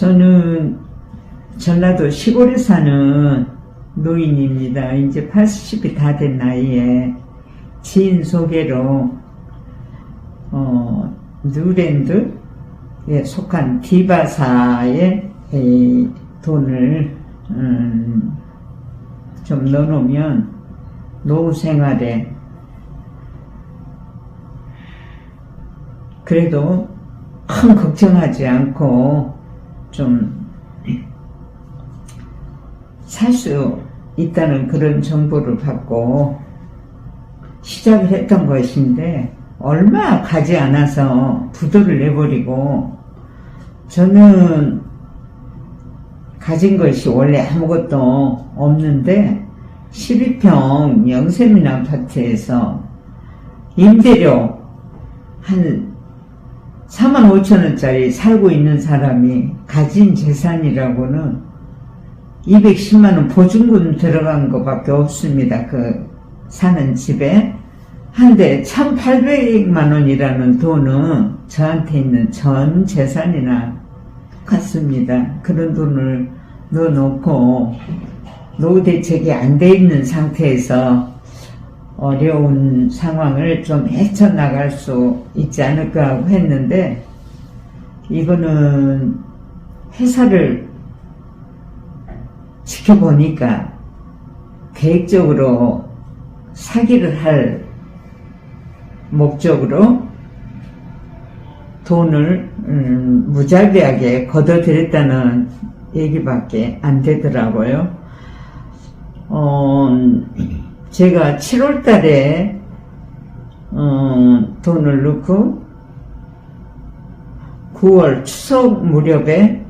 저는 전라도 시골에 사는 노인입니다. 이제 80이 다 된 나이에 지인 소개로 어, 뉴랜드에 속한 디바사에 이 돈을 음, 좀 넣어놓으면 노후 생활에 그래도 큰 걱정하지 않고 좀 살 수 있다는 그런 정보를 받고 시작을 했던 것인데 얼마 가지 않아서 부도를 내버리고 저는 가진 것이 원래 아무것도 없는데 12평 영세민 아파트에서 임대료 한 4만 5천 원짜리 살고 있는 사람이 가진 재산이라고는 210만 원 보증금 들어간 것밖에 없습니다. 그 사는 집에 한데 1,800만 원이라는 돈은 저한테 있는 전 재산이나 같습니다. 그런 돈을 넣어놓고 노후 대책이 안 돼 있는 상태에서 어려운 상황을 좀 헤쳐나갈 수 있지 않을까 하고 했는데 이거는 회사를 지켜보니까 계획적으로 사기를 할 목적으로 돈을 음, 무자비하게 걷어들였다는 얘기밖에 안 되더라고요. 어, 제가 7월 달에 어, 돈을 넣고 9월 추석 무렵에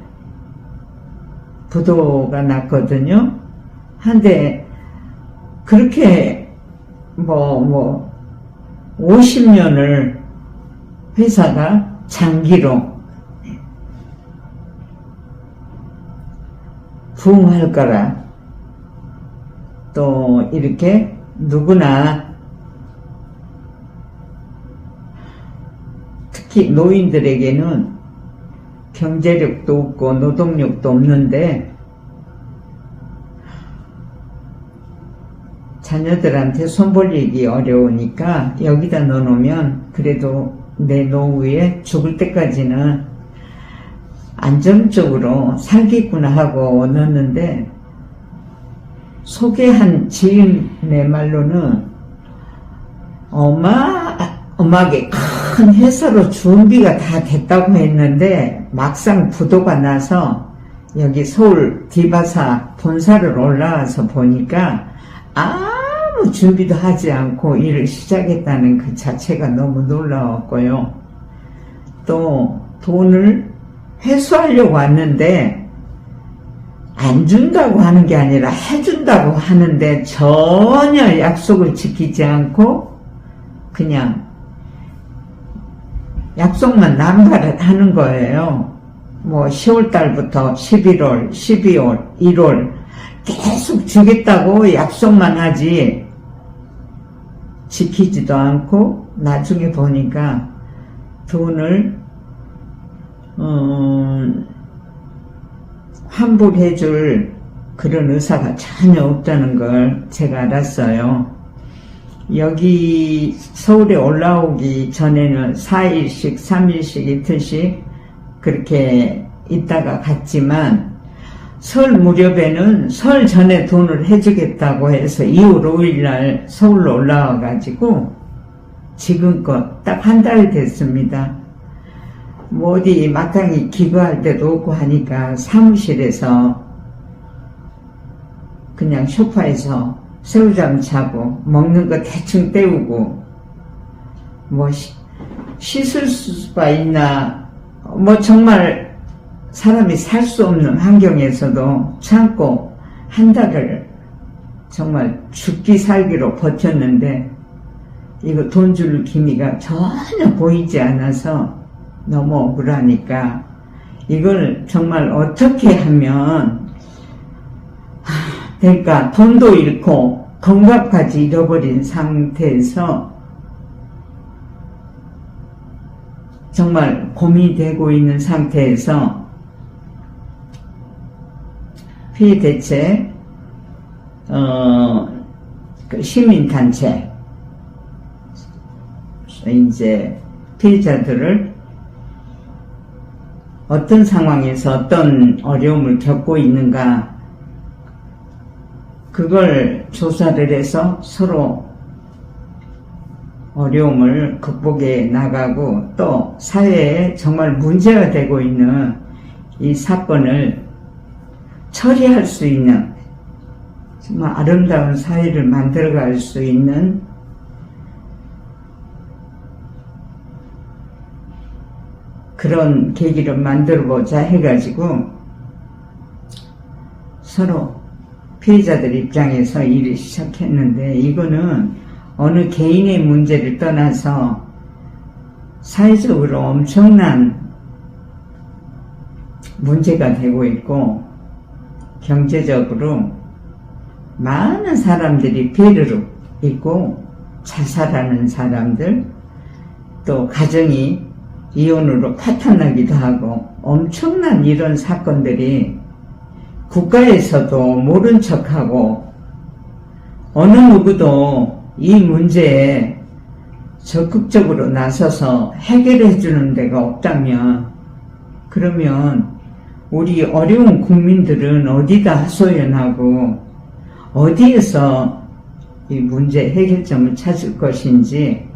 부도가 났거든요. 한데 그렇게 뭐뭐 50년을 회사가 장기로 부흥할 거라 또 이렇게 누구나 특히 노인들에게는 경제력도 없고 노동력도 없는데 자녀들한테 손 벌리기 어려우니까 여기다 넣어놓으면 그래도 내 노후에 죽을 때까지는 안정적으로 살겠구나 하고 넣었는데 소개한 지인의 말로는 어마, 어마하게 큰 회사로 준비가 다 됐다고 했는데 막상 부도가 나서 여기 서울 디바사 본사를 올라와서 보니까 아무 준비도 하지 않고 일을 시작했다는 그 자체가 너무 놀라웠고요. 또 돈을 회수하려고 왔는데 안 준다고 하는 게 아니라 해준다고 하는데 전혀 약속을 지키지 않고 그냥 약속만 남발을 하는 거예요. 뭐 10월 달부터 11월, 12월, 1월 계속 주겠다고 약속만 하지 지키지도 않고 나중에 보니까 돈을 음, 환불해줄 그런 의사가 전혀 없다는 걸 제가 알았어요. 여기 서울에 올라오기 전에는 4일씩, 3일씩, 이틀씩 그렇게 있다가 갔지만 설 무렵에는 설 전에 돈을 해주겠다고 해서 2월 5일 날 서울로 올라와 가지고 지금껏 딱 한 달 됐습니다. 뭐 어디 마땅히 기부할 데도 없고 하니까 사무실에서 그냥 소파에서 새우잠 자고 먹는 거 대충 때우고 뭐 시- 씻을 수가 있나? 뭐 정말 사람이 살 수 없는 환경에서도 참고 한 달을 정말 죽기 살기로 버텼는데 이거 돈 줄 기미가 전혀 보이지 않아서 너무 억울하니까 이걸 정말 어떻게 하면 하, 그러니까? 돈도 잃고 건강까지 잃어버린 상태에서 정말 고민되고 있는 상태에서 피해 대책, 어, 그 시민단체, 이제 피해자들을 어떤 상황에서 어떤 어려움을 겪고 있는가, 그걸 조사를 해서 서로 어려움을 극복해 나가고 또 사회에 정말 문제가 되고 있는 이 사건을 처리할 수 있는 정말 아름다운 사회를 만들어갈 수 있는 그런 계기를 만들어 보자 해가지고 서로 피해자들 입장에서 일을 시작했는데 이거는 어느 개인의 문제를 떠나서 사회적으로 엄청난 문제가 되고 있고 경제적으로 많은 사람들이 피해를 입고 자살하는 사람들 또 가정이 이혼으로 파탄나기도 하고 엄청난 이런 사건들이 국가에서도 모른 척하고 어느 누구도 이 문제에 적극적으로 나서서 해결해 주는 데가 없다면 그러면 우리 어려운 국민들은 어디다 하소연하고 어디에서 이 문제 해결점을 찾을 것인지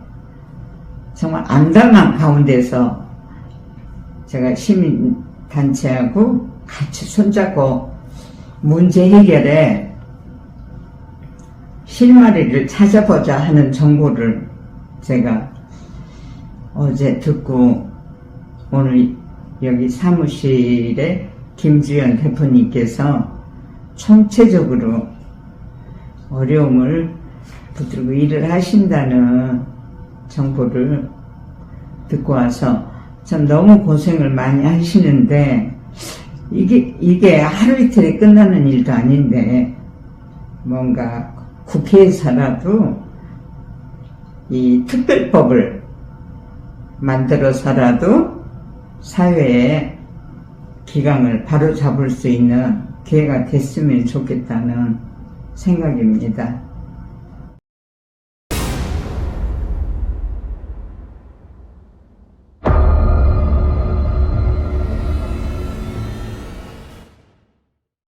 정말 암담한 가운데서 제가 시민단체하고 같이 손잡고 문제 해결에 실마리를 찾아보자 하는 정보를 제가 어제 듣고 오늘 여기 사무실에 김주연 대표님께서 총체적으로 어려움을 붙들고 일을 하신다는 정보를 듣고 와서 참 너무 고생을 많이 하시는데 이게 이게 하루 이틀에 끝나는 일도 아닌데 뭔가 국회에서라도 이 특별법을 만들어서라도 사회에 기강을 바로 잡을 수 있는 기회가 됐으면 좋겠다는 생각입니다.